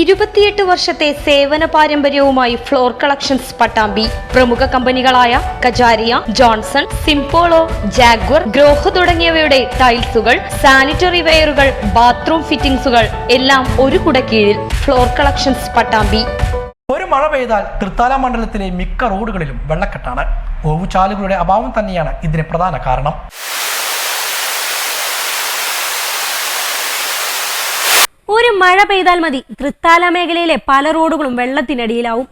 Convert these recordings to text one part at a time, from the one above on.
ഇരുപത്തിയെട്ട് വർഷത്തെ സേവന പാരമ്പര്യവുമായി ഫ്ലോർ കളക്ഷൻസ് പട്ടാമ്പി. പ്രമുഖ കമ്പനികളായ കജാരിയ ജോൺസൺ സിംപോളോ ജാഗ്വർ ഗ്രോഹ് തുടങ്ങിയവയുടെ ടൈൽസുകൾ സാനിറ്ററി വെയറുകൾ ബാത്റൂം ഫിറ്റിംഗ്സുകൾ എല്ലാം ഒരു കുടക്കീഴിൽ ഫ്ലോർ കളക്ഷൻസ് പട്ടാമ്പി. ഒരു മഴ പെയ്താൽ തൃത്താല മണ്ഡലത്തിലെ മിക്ക റോഡുകളിലും വെള്ളക്കെട്ടാണ്. ഓവുചാലുകളുടെ അഭാവം തന്നെയാണ് ഇതിന് പ്രധാന കാരണം. ഒരു മഴ പെയ്താൽ മതി. തൃത്താല മേഖലയിലെ പല റോഡുകളും വെള്ളത്തിനടിയിലാവും.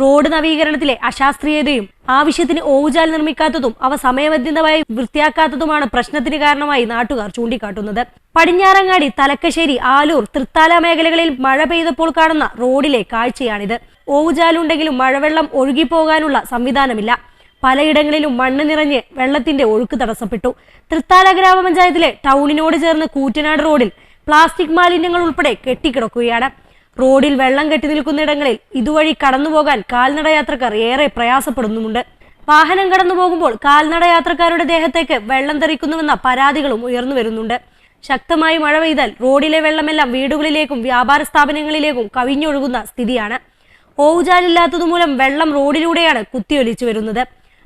റോഡ് നവീകരണത്തിലെ അശാസ്ത്രീയതയും ആവശ്യത്തിന് ഓവുചാൽ നിർമ്മിക്കാത്തതും അവ സമയബന്ധിതമായി വൃത്തിയാക്കാത്തതുമാണ് പ്രശ്നത്തിന് കാരണമായി നാട്ടുകാർ ചൂണ്ടിക്കാട്ടുന്നത്. പടിഞ്ഞാറങ്ങാടി തലക്കശ്ശേരി ആലൂർ തൃത്താല മേഖലകളിൽ മഴ പെയ്തപ്പോൾ കാണുന്ന റോഡിലെ കാഴ്ചയാണിത്. ഓവുചാലുണ്ടെങ്കിലും മഴവെള്ളം ഒഴുകിപ്പോകാനുള്ള സംവിധാനമില്ല. പലയിടങ്ങളിലും മണ്ണ് നിറഞ്ഞ് വെള്ളത്തിന്റെ ഒഴുക്ക് തടസ്സപ്പെട്ടു. തൃത്താല ഗ്രാമപഞ്ചായത്തിലെ ടൗണിനോട് ചേർന്ന് കൂറ്റനാട് റോഡിൽ പ്ലാസ്റ്റിക് മാലിന്യങ്ങൾ ഉൾപ്പെടെ കെട്ടിക്കിടക്കുകയാണ്. റോഡിൽ വെള്ളം കെട്ടി നിൽക്കുന്നിടങ്ങളിൽ ഇതുവഴി കടന്നുപോകാൻ കാൽനട യാത്രക്കാർ ഏറെ പ്രയാസപ്പെടുന്നുമുണ്ട്. വാഹനം കടന്നു പോകുമ്പോൾ കാൽനട യാത്രക്കാരുടെ ദേഹത്തേക്ക് വെള്ളം തെറിക്കുന്നുവെന്ന പരാതികളും ഉയർന്നു വരുന്നുണ്ട്. ശക്തമായി മഴ പെയ്താൽ റോഡിലെ വെള്ളമെല്ലാം വീടുകളിലേക്കും വ്യാപാര സ്ഥാപനങ്ങളിലേക്കും കവിഞ്ഞൊഴുകുന്ന സ്ഥിതിയാണ്. ഓവുചാലില്ലാത്തതുമൂലം വെള്ളം റോഡിലൂടെയാണ് കുത്തിയൊലിച്ചു വരുന്നത്.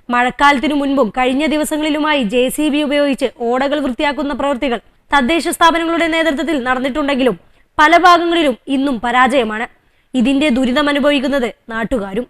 മഴക്കാലത്തിനു മുൻപും കഴിഞ്ഞ ദിവസങ്ങളിലുമായി ജെ ഉപയോഗിച്ച് ഓടകൾ വൃത്തിയാക്കുന്ന പ്രവൃത്തികൾ തദ്ദേശ സ്ഥാപനങ്ങളുടെ നേതൃത്വത്തിൽ നടന്നിട്ടുണ്ടെങ്കിലും പല ഭാഗങ്ങളിലും ഇന്നും പരാജയമാണ്. ഇതിന്റെ ദുരിതമനുഭവിക്കുന്നത് നാട്ടുകാരും.